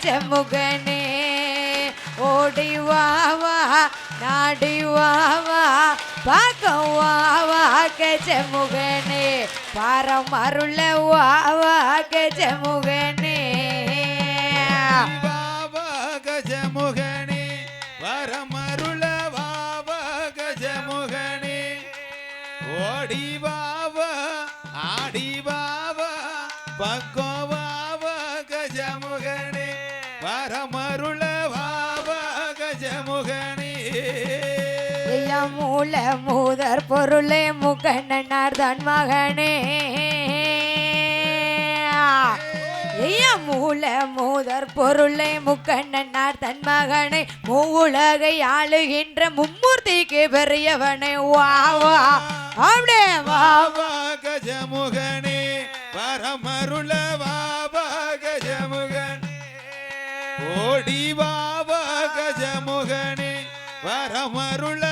செம்முகனே ஓடி வா வா நாடி வா பார்க்க வா கஜமுகனே பாரம் அருள வா கஜமுகனே. வாவா கஜமுகனே வரமருள வாவா கஜமுகனே. ஓடி வாவா ஆடி வாவா மூல மூதர் பொருளே முகண்ணனார் தன் மகனே. ஐயா மூல மூதர் பொருளே முக்கண்ணனார் தன் மகனை. மூவுலகை ஆளுகின்ற மும்மூர்த்திக்கு பெரியவனை. வா வா அப்படியே வா வாவா கஜமுகனே வரமருள வாவா கஜமுகனே. ஓடி வாவா கஜமுகனே வரமருள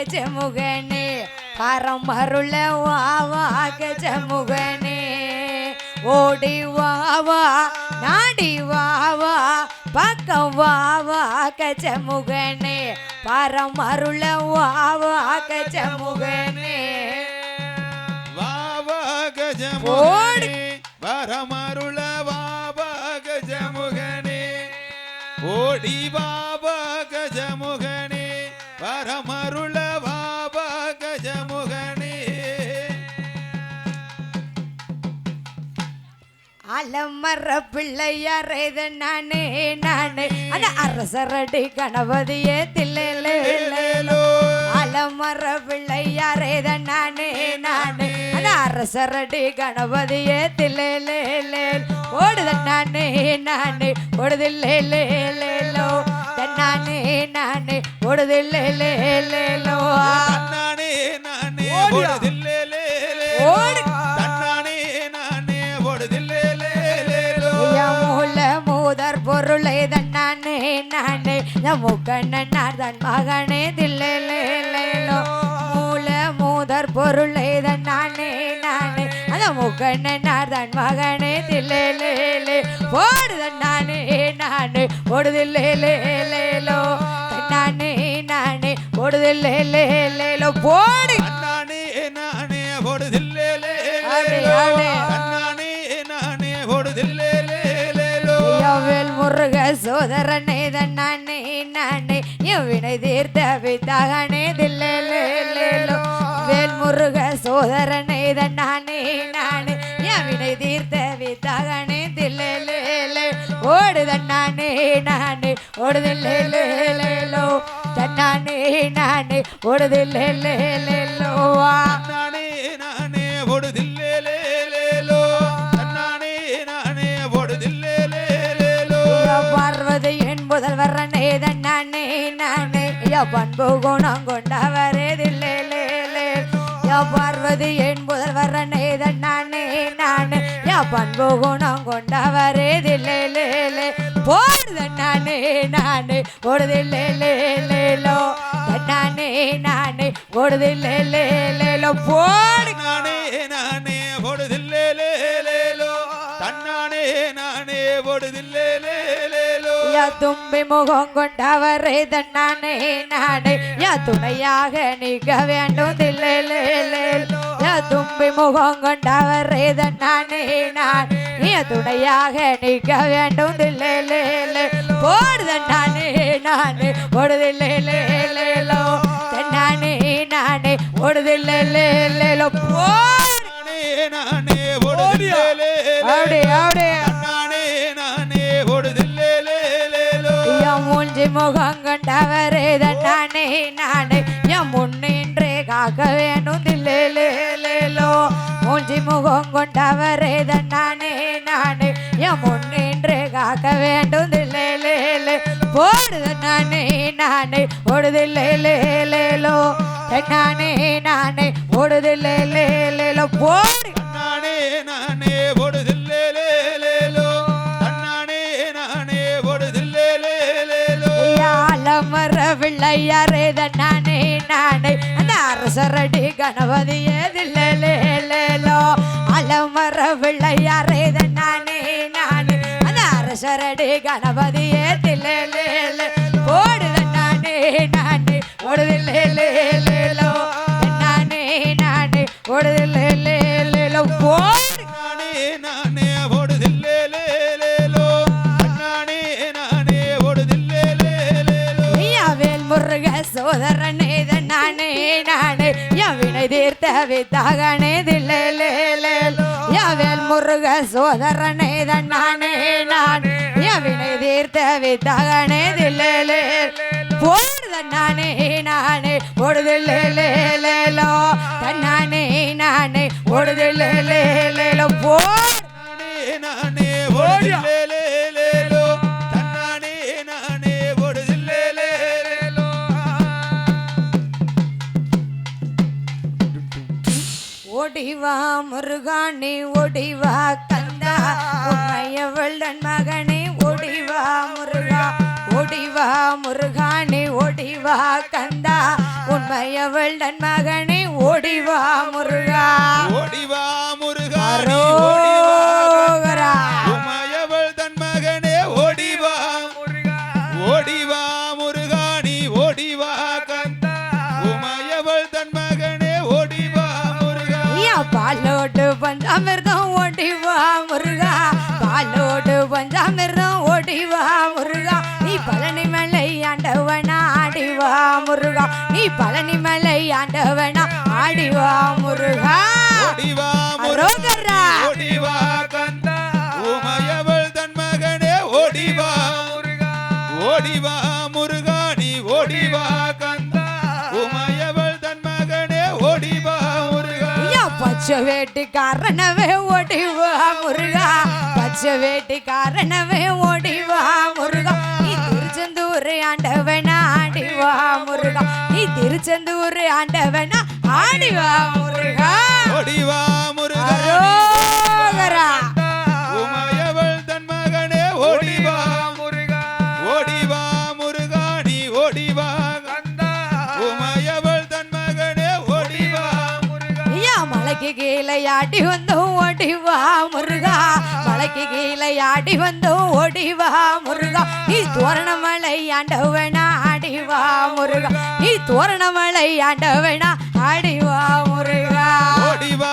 வா கஜமுகனே பரம் அருள வா வா கஜமுகனே. ஓடி வா வா நாடி வா வா பக்கம் வா வா கஜமுகனே பரம் அருள வா வா கஜமுகனே. வாவா கஜமுகனே வரமருள வாவா கஜமுகனே. ஓடி வாவா அலமர பிள்ளையாரேது நானே நானே. அந்த அரசரடி கணபதியே தில்லேலே லேலோ அலமர பிள்ளையாரேத நானே நானே. அந்த அரசரடி கணபதியே தில்லேலே ஓடுத நானே நானே. ஓடுதில்லேலேலோ தன்னானே நானே ஓடுதில்லேலேலோ முக்கண்ணனார் தன் மகனே தில்லேலேலோ மூல மூதர் பொருளை தன்னானே நானே அந்த முக்கண்ணனார் தன் மகனே தில்லேலே போடு தன்னானே நானே போடுதில்லேலேலோ தன்னானே நானே. போடுதில்லேலேலோ போடு. தன்னானே நானே. ஓடுதில்லேலே முருக சோதரனே தன்னானே நானே. என் வினை தீர்த்த வித்தகனே தில்லேலோ வேல் முருக சோதரனே தன்னானே நானே. என் வினை தீர்த்த வித்தகனே தில்லேலே ஓடு தன்னானே நானே. ஓடுதில்லேலேலோ தன்னானே நானே. ஓடுதில்லேலேலோ நானே. நானே ஓடுதில்லேலேலோ பார்வதி என் முதல்வர் நானே நானே. யா பண்பு குணம் கொண்டவரேதில்லே யா பார்வதி என் முதல்வர் நேதன் நானே நானே. யா பண்பு குணம் கொண்டவரேதில்லே தில்லே நானே நானே. ஓடுதில்லே லேலோ நானே நானே. ஓடுதில்லே போடு. நானே நானே. ஓடுதில்லேலேலோ தன்னானே நானே ஓடுதில்லேலேலோ யா தும்பி முகம் கொண்டவரே தன்னானே நானே. யா துணையாக நிற்க வேண்டும் யா தும்பி முகம் கொண்டவரே தன்னானே நான். யா துணையாக நிற்க வேண்டும் தில்லேலே போடு தன்னானே நானே போடுதில்லேலேலோ தன்னானே நானே போடுதில்லேலோ போடு. நானே நானே ஓடுதில்லேலேலோ அப்படி அப்படி தன்னானே நானே என் மூஞ்சி முகம் கண்டவரே நானே நானே. என் முன்னின்றே காக்க வேணும் தில்லேலேலோ மூஞ்சி முகம் கொண்டவரே நானே நானே. என் முன்னின்றே காக்க வேண்டும் தில்லேலே போடுத நானே. நானே ஓடுதில்லேலேலோ நானே. நானே ஓடுதில்லேலேலோ போடு. பிள்ளையாரே நானே. நானே அந்த அரசரடி கணபதி தில்லேலேலோ அலமர பிள்ளையாரே நானே. நானே அந்த அரசரடி கணபதி தில்லேலே வினை தீர்த்த வித்தாகனே யாவேல் முருக சோதரனை நானே நானே என் வினை தீர்த்த வித்தாகனே தில்லேலே போடுத நானே நானே ஓடுதில்லேலேலோ தன்னானே நானே ஓடுதில்லேலேலோ போர் நானே நானே ஓடிவா முருகானே ஓடிவா கந்தா உண்மையவளன் மகனே ஓடிவா முருகா ஓடிவா முருகானே ஓடிவா கந்தா உண்மையவளன் மகனே ஓடிவா முருகா. ஓடிவா முருகா பஞ்சாமிர்தம் ஓடிவா முருகா. பாலோடு பஞ்சாமிர்தம் ஓடிவா முருகா. நீ பழனி மலை ஆண்டவனா ஆடிவா முருகா. நீ பழனி மலை ஆண்டவனா ஆடிவா முருகா. ஓடிவா முருகா. அரோகரா. ஓடிவா கந்தா பச்சை வேட்டிக்காரனவே ஓடிவா முருகா. பச்சை வேட்டிக்காரனவே ஓடிவா முருகா. நீ திருச்செந்தூர் ஆண்டவனா ஆடிவா முருகா. நீ திருச்செந்தூர் ஆண்டவனா ஆடிவா முருகா. ஓடிவா முருகா. ஆடி வந்தோம் ஓடிவா முருகா. மலைக்கு கீழே ஆடி வந்தோம் ஓடிவா முருகா. நீ தோரணமலை ஆண்டவனா ஆடிவா முருகா. நீ தோரணமலை ஆண்டவனா ஆடிவா முருகா. ஓடிவா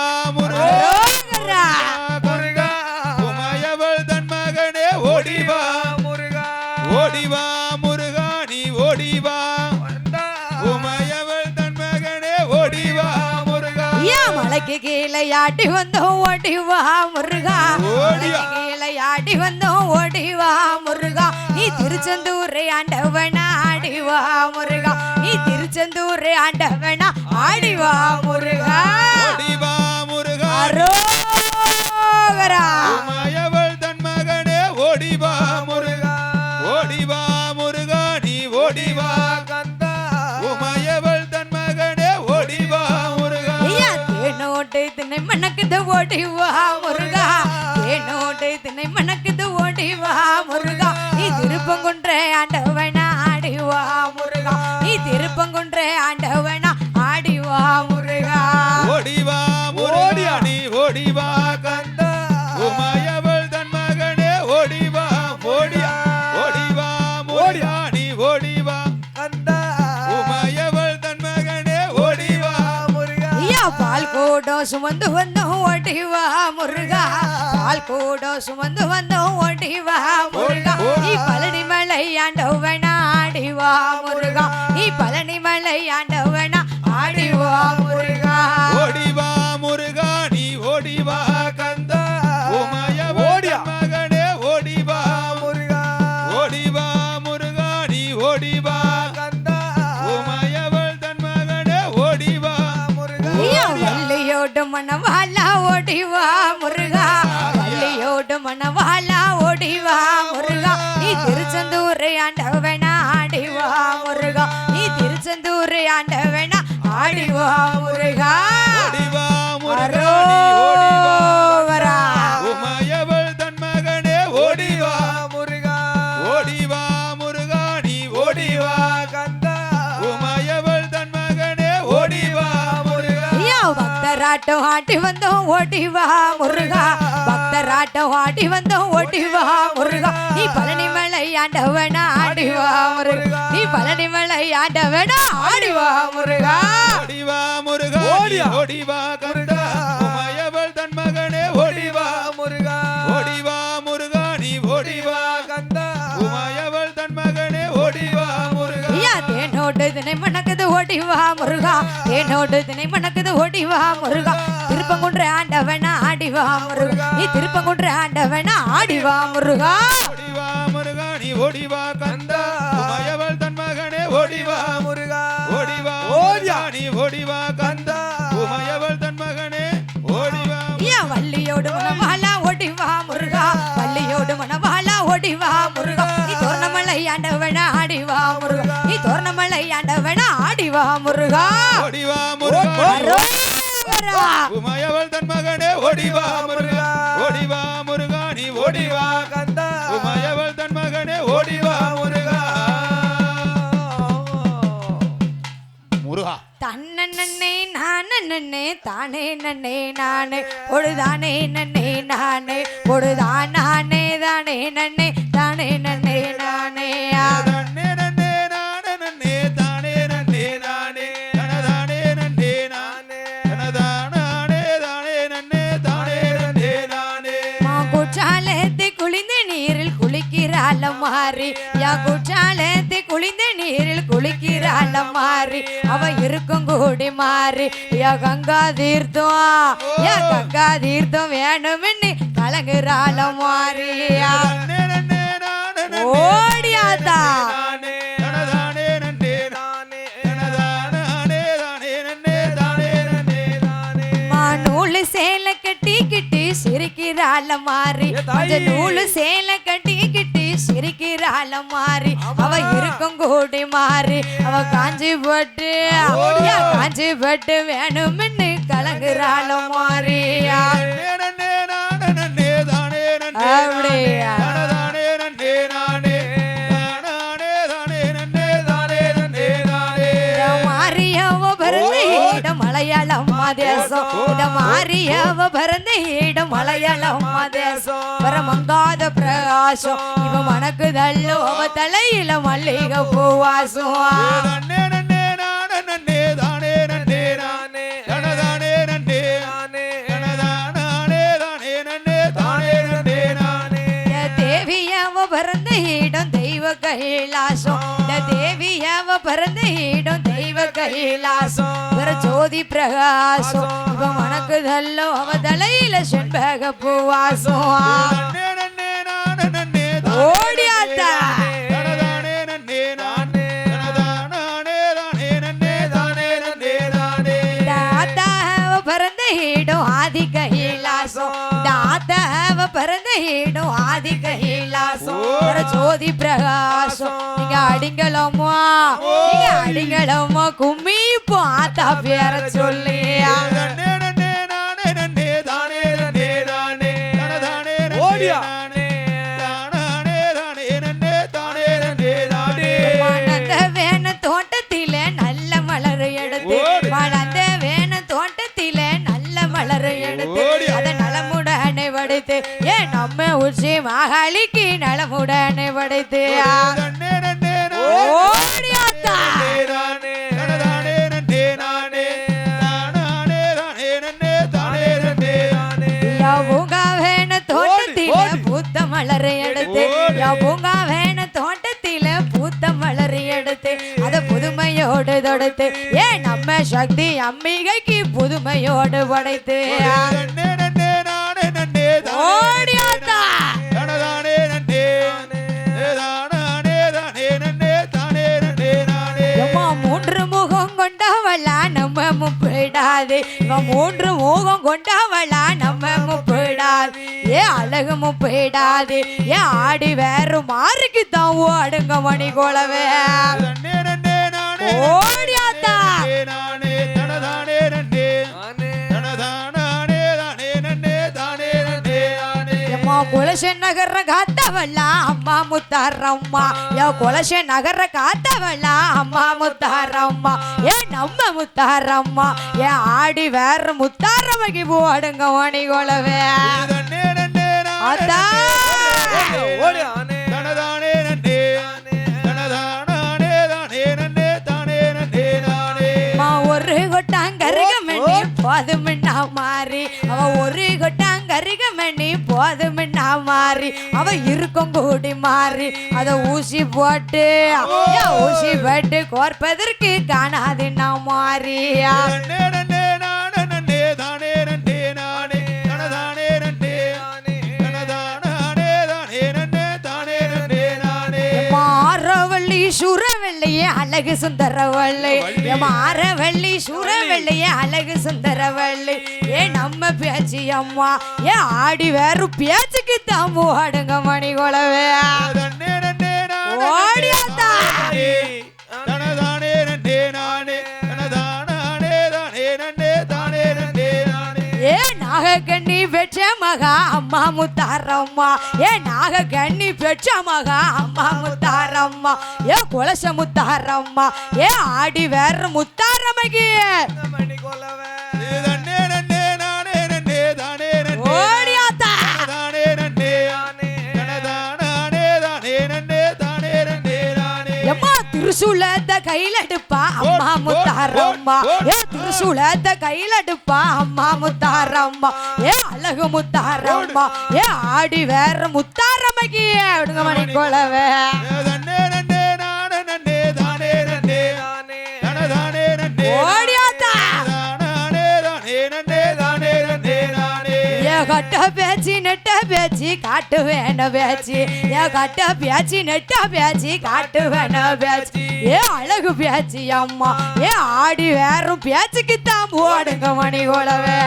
ஆடி வந்தோம் ஓடிவா முருகா. ஆடி வந்தோம் ஓடிவா முருகா. நீ திருச்செந்தூர் ஆண்டவனா ஆடிவா முருகா. நீ திருச்செந்தூர் ஆண்டவனா ஆடிவா முருகா. முருகா. அரோகரா. மணக்குது ஓடிவா முருகா. தேனோட்டு திணை மணக்குது ஓடிவா முருகா. நீ திருப்பங்குன்ற ஆண்டவனா ஆடிவா முருகா. நீ திருப்பங்குன்ற ஆண்டவனா ஆடிவா முருகா. ஓடிவா முருகா. நீ ஓடிவா. கந்தா கூடம் சுமந்து வந்தோம் ஓடிவா முருகா. பால் கூட சுமந்து வந்தோம் ஓடிவா முருகா. நீ பழனி மலை ஆண்டவனா ஆடிவா முருகா. நீ பழனி மலை ஆண்ட வள்ளியோடு மணவாளா பக்தராட்டம் ஆட்டி வந்தோம் ஓடிவா முருகா. ஆட்டம் ஆடி வந்தோம் ஓடி வா முருகா. நீ பழனி மலை ஆண்டவனா ஆடி வா முருகா. நீ பழனி மலை ஆண்டவனா ஆடி வா முருகா. ஓடிவா முருகா. நீ ஓடிவா மணக்குது ஓடி வா முருகா. தேனோடு தினை மணக்குது ஓடி வா முருகா. திருப்பங்குன்ற ஆண்டவனா ஆடி வா முருகா. நீ திருப்பங்குன்ற ஆண்டவனா ஆடி வா முருகா. ஓடிவா முருகா நீ ஓடிவா கந்தா. உமையவள் தன் மகனே ஓடிவா முருகா. ஓடிவா ஓடியா. நீ ஓடிவா கந்தா. உமையவள் தன் மகனே ஓடிவா வள்ளியோடு மணவாளா ஓடி வா முருகா? வள்ளியோடு மணவாளா ஓடி வா முருகா? நீ தோரணமலை ஆண்டவனா ஆடி வா முருகா. நீ தோரணமலை ஆண்டவனா வா முருகா. ஓடிவா முருகா. உமையவள் தன் மகனே ஓடிவா முருகா ஓடிவா முருகா நீ ஓடிவா. கந்தா. உமையவள் தன் மகனே ஓடிவா முருகா. முருகா. தன்னே நானே தானே நன்னே நானே. பொழுதானே நன்னே நானே. பொழுதான் நானே தானே நன்னே தானே நன்னே நானே. குளிக்கிறாள் மாறி யா குற்றாலத்தை குளிந்த நீரில் குளிக்கிறாள் மாறி அவ இருக்கும் கூடி மாறி யா கங்கா தீர்த்தம் யா கங்கா தீர்த்தம் வேணும்னு கலங்குறாள் மாறியா ஓடியாதா நூலு சேலை கட்டி கிட்டி சிரிக்கிறாள் மாறி நூலு சேலை கட்டி கிட்டி சிரிக்கிறாள் மாறி அவ இருக்கும் கூடி மாறி. அவ காஞ்சி போட்டு காஞ்சி போட்டு வேணும்னு கலங்குறாள் மாறியா அப்படியா? தேசம் இட மாறியவ பிறந்த இடம் மலையாளம் தேசம் பரமங்காத பிரகாசம் இவ மனக்கு மணக்குதல்லோ அவ தலையில மல்லிகை பூவாசம் நன்னே நன்னே நானே நன்னே தானே கைலாசம். இவர ஜோதி பிரகாசம். இவ மணக்குதல்லோ அவ தலையில செண்பக பூவாசம். ஓடியாத்தா. தனதானே நன்னே பிறந்த ஆதி கைலாசம். தாத்தாவ பிறந்த ஆதி கைலாசம். ஒரு ஜோதி பிரகாசம். நீங்க அடிங்களோமா நீங்க அடிங்களோமா கும்மி பாத்தா பேர சொல்லியா நன்னே நன்னே நானே மலர் எடுத்து மணந்த வேண மலர் எடுத்து ஏன் நம்ம உச்சி மகாளிக்கு நலமுடனே படைத்து பூங்கா வேண தோட்டத்தில. பூத்த மலர் எடுத்து. பூங்கா வேண தோட்டத்தில பூத்த மலர் எடுத்து. அத புதுமையோடு தொடுத்து. ஏன் நம்ம சக்தி அம்பிகைக்கு புதுமையோடு படைத்து ஓடியாத்தா. முப்பிடாது இவன் மூன்று முகம் கொண்டவளா நம்ம முப்பிடாது. ஏ அழகு முப்பிடாது. ஏ ஆடி வேறு மாறுக்கு தான் ஓடுங்க மணி கோலவே ஓடியாத்தா. காத்தவளா அம்மா முத்தாரம்மா. ஏ கொலசே நகர காத்தவளா அம்மா முத்தாரம்மா. ஏ நம்ம முத்தாரம்மா. ஏ ஆடி வேற முத்தாரம்மாக்கு பூ அடுங்க ஓணி கொலவே அதான் ஒரு கொட்டாங்கருக மின்னி போதும் மாறி? அவ ஒரு கொட்டா அருகமணி போதும் நான் மாறி? அவன் இருக்கும் கூடி மாறி. அத ஊசி போட்டு ஊசி போட்டு கோர்ப்பதற்கு நான் மாறியா அழகு சுந்தரவள்ளி. மாறவள்ளி சுரவெள்ளையே அழகு சுந்தரவள்ளி. ஏ நம்ம பேச்சு அம்மா ஏ ஆடி வேறு பேச்சுக்கு தாம்பு ஆடுங்க மணி நானே ஓடியாத்தா. மகா அம்மா முத்தாரம்மா. ஏ நாக கண்ணி பெற்ற மகா அம்மா முத்தாரம்மா. ஏ குலச முத்தாரம்மா. ஏ ஆடி வேற முத்தாரம்மைக்கு நன்னே திருசூலத்த கையில எடுப்பா அம்மா முத்தாரம்மா. ஏ திருசூலத்த கையில எடுப்பா அம்மா முத்தாரம்மா. ஏ அழகு முத்தாரம்மா. ஏ ஆடி வேற முத்தாரம்மைக்கு விடுங்க மணி கொலவே நானே ஏ கட்ட பேச்சு நெட்ட பேச்சு காட்டு வேண பேச்சு. ஏ கட்ட பேச்சு நெட்ட பேச்சு காட்டு வேண பேச்சு. ஏ அழகு பேச்சு அம்மா. ஏ ஆடி வேறும் பேச்சுக்கு தான் போடுங்க மணி குலவே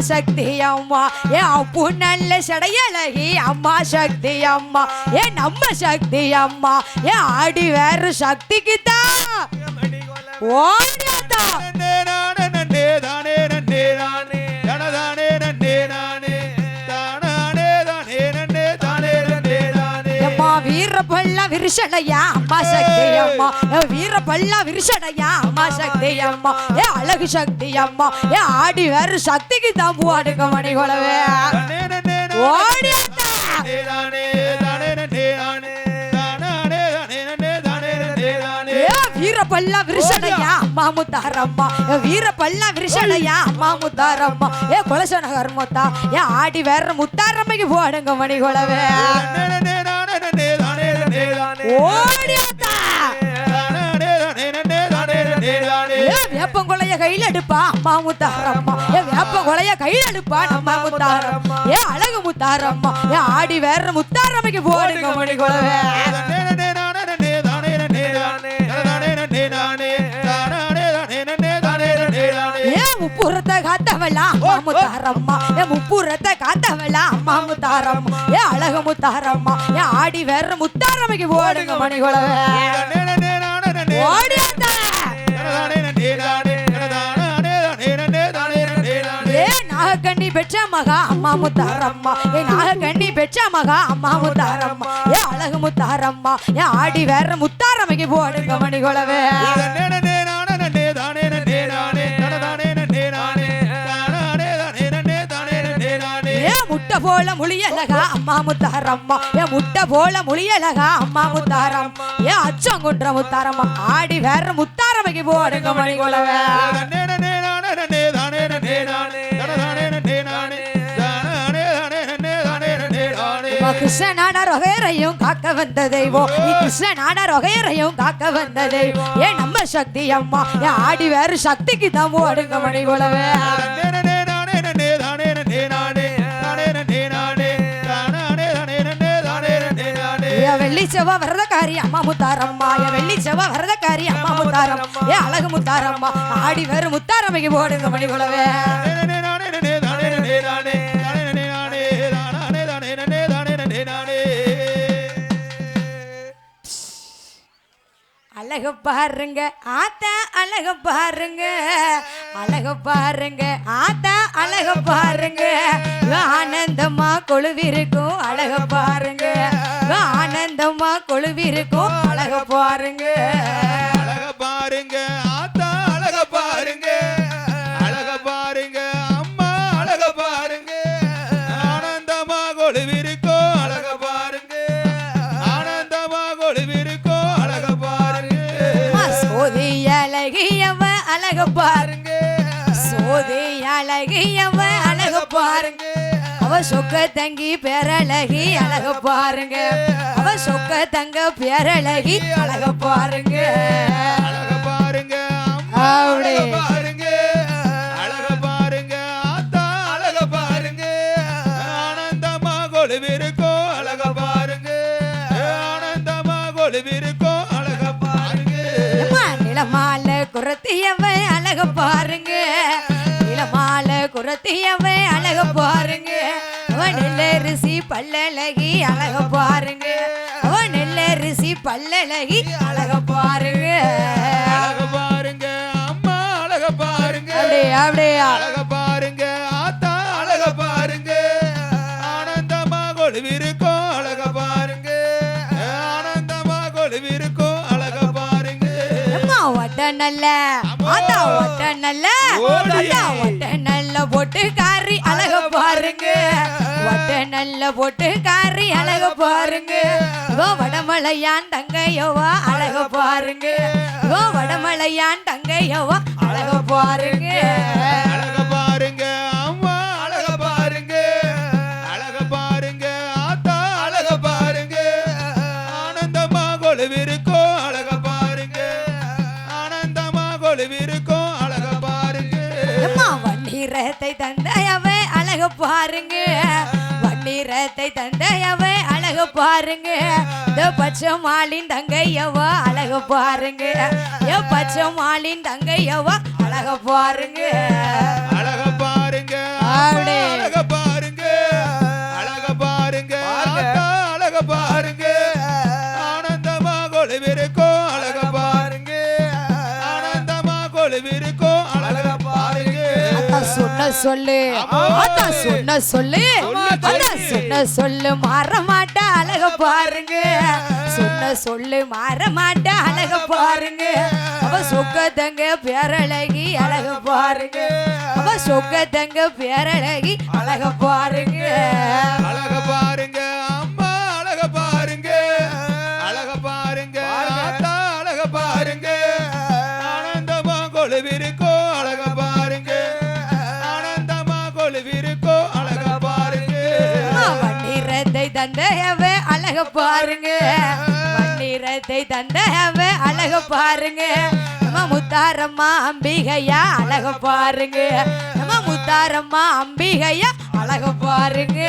சக்தி அம்மா. ஏ அப்பு நல்ல சடையழகி அம்மா சக்தி அம்மா. ஏ நம்ம சக்தி அம்மா. ஏ ஆடி வேறு சக்திக்கு தான் ஓடியாத்தா. நன்னே நானே நன்னே தானே. விரிசடையா அம்மா சக்தி அம்மா. ஏ பல்லா விரிசடையா அம்மா சக்தி அம்மா. ஏ அழகு சக்தி அம்மா. ஏ ஆடி வேற சக்திக்கு தான் போடுங்க மணி குலவே ஓடி நன்னே ஓடியாத்தா நானே வீரப்பல்லா விரிசடையா அம்மா முத்தாரம்மா ஏ வீரப்பல்லா விரிசடையா அம்மா முத்தாரம்மா ஏ குலசனகர் முத்தா. ஏ ஆடி வேற முத்தாரம்மைக்கு போடுங்க மணி குலவே தானே நன்னே தானே ஓடியாத்தா. தானே தானே நன்னே தானே நன்னே தானே ஏ வேப்பங்குலைய கையில எடுப்பா அம்மா முத்தாரம்மா ஏ வேப்பங்குலைய கையில எடுப்பா நம்ம முத்தாரம்மா ஏ அழகு முத்தாரம்மா. ஏ ஆடி வேற முத்தாரம்மைக்கு போடுங்க மணி குலவே காத்தவளா அம்மா முத்தாரம்மா ஏ முப்புறத்தை காத்தவளா அம்மா முத்தாரம்மா ஏ அழகு முத்தாரம்மா. ஏ ஆடி வேற முத்தாரம்மைக்கு போடுங்க மணி குலவே நன்னே நன்னே நானே நன்னே ஓடியாத்தா ஏ நாகக்கண்ணி பெற்ற மகா அம்மா முத்தாரம்மா. ஏ நாகக்கண்ணி பெற்ற மகா அம்மா முத்தாரம்மா. ஏ அழகு முத்தாரம்மா. ஏ ஆடி வேற முத்தாரம்மைக்கு போடுங்க மணி முட்டை போல முழியலகா அம்மா முத்தாரம்மா. ஏ முட்டை போல முழியலகா அம்மா முத்தாரம்மா. ஏ அச்சங்குன்ற முத்தாரம்மா. ஆடி வேற முத்தாரம்மைக்கு போடுங்க மணி குலவே கிருஷ்ணனான ரொகையரையும் காக்க வந்த தெய்வம். நீ கிருஷ்ணனான ரொகையரையும் காக்க வந்த தெய்வம். ஏன் நம்ம சக்தி அம்மா. ஏன் ஆடி வேற சக்திக்கு தான் ஓடுங்க மணி குலவே வெள்ளி செவ்வா வரதக்காரி அம்மா முத்தாரம்மா. ஏ வெள்ளி செவ்வா வரதக்காரி அம்மா முத்தாரம் ஏ அழகு முத்தாரம்மா. ஆடி வேறு முத்தாரம்மைக்கு போடுங்க மணி குலவே அழகு பாருங்க ஆத்தா அழகு பாருங்க. அழகு பாருங்க ஆத்தா அழக பாருங்க. ஆனந்தமா கொழுவிருக்கும். அழக பாருங்க. ஆனந்தமா கொழுவிருக்கும். அழக பாருங்க. அழக பாருங்க. சோதி அழகி பாருங்க. அவ சொக்க தங்கி பேரழகி அழக பாருங்க. அவ சொக்க தங்க பேரழகி அழக பாருங்க. அழக பாருங்க. அழக பாருங்க. அழக பாருங்க ஆத்தா அழக பாருங்க. ஆனந்தமா கொலுவிருக்கோம் அழக பாருங்க. ஆனந்தமா கொலுவிருக்கோம் அழக பாருங்க. நிலமால குரத்தியவ அழக பாருங்க. நிலமால குரத்தியவ அழக பாருங்க. அவன் நெல்லரிசி பல்லழகி அழக பாருங்க. அவன் நெல்லரிசி பல்லழகி அழக பாருங்க. அழக பாருங்க அம்மா அழக பாருங்க. அப்படியே அப்படியா. அழக பாருங்க நல்ல. ஒட்ட நல்ல. ஒட்ட நல்ல போட்டு காரி அழக பாருங்க. ஒட்ட நல்ல போட்டு காரி அழக பாருங்க. இவோ வடமலையான் தங்கையவா அழக பாருங்க. இவோ வடமலையான் தங்கையவா அழக பாருங்க. கொலுவிருக்கோம் அழக பாருங்க. அம்மா வண்ணீரத்தை தந்தையவ அழக பாருங்க. வண்ணீரத்தை தந்தையவ அழக பாருங்க. பச்சை மாலின் தங்கையவ அழக பாருங்க. ஏ பச்சை மாலின் தங்கையவ அழக பாருங்க. அழக பாருங்க. அழக சொல்லு. அத்தா சொன்ன சொல்லு. அத்தா சொன்ன சொல்லு. மாற மாட்ட அழக பாருங்க. சொன்ன சொல்லு மாற மாட்ட அழக பாருங்க. அவ சொக்க தங்க பேரழகி அழக பாருங்க. அவ சொக்க தங்க பேரழகி அழக பாருங்க. அழக பாருங்க. அழக பாருங்க. வண்ணீரத்தை தந்தவ அழக பாருங்க. நம்ம முத்தாரம்மா அம்பிகையா அழக பாருங்க. நம்ம முத்தாரம்மா அம்பிகையா அழக பாருங்க.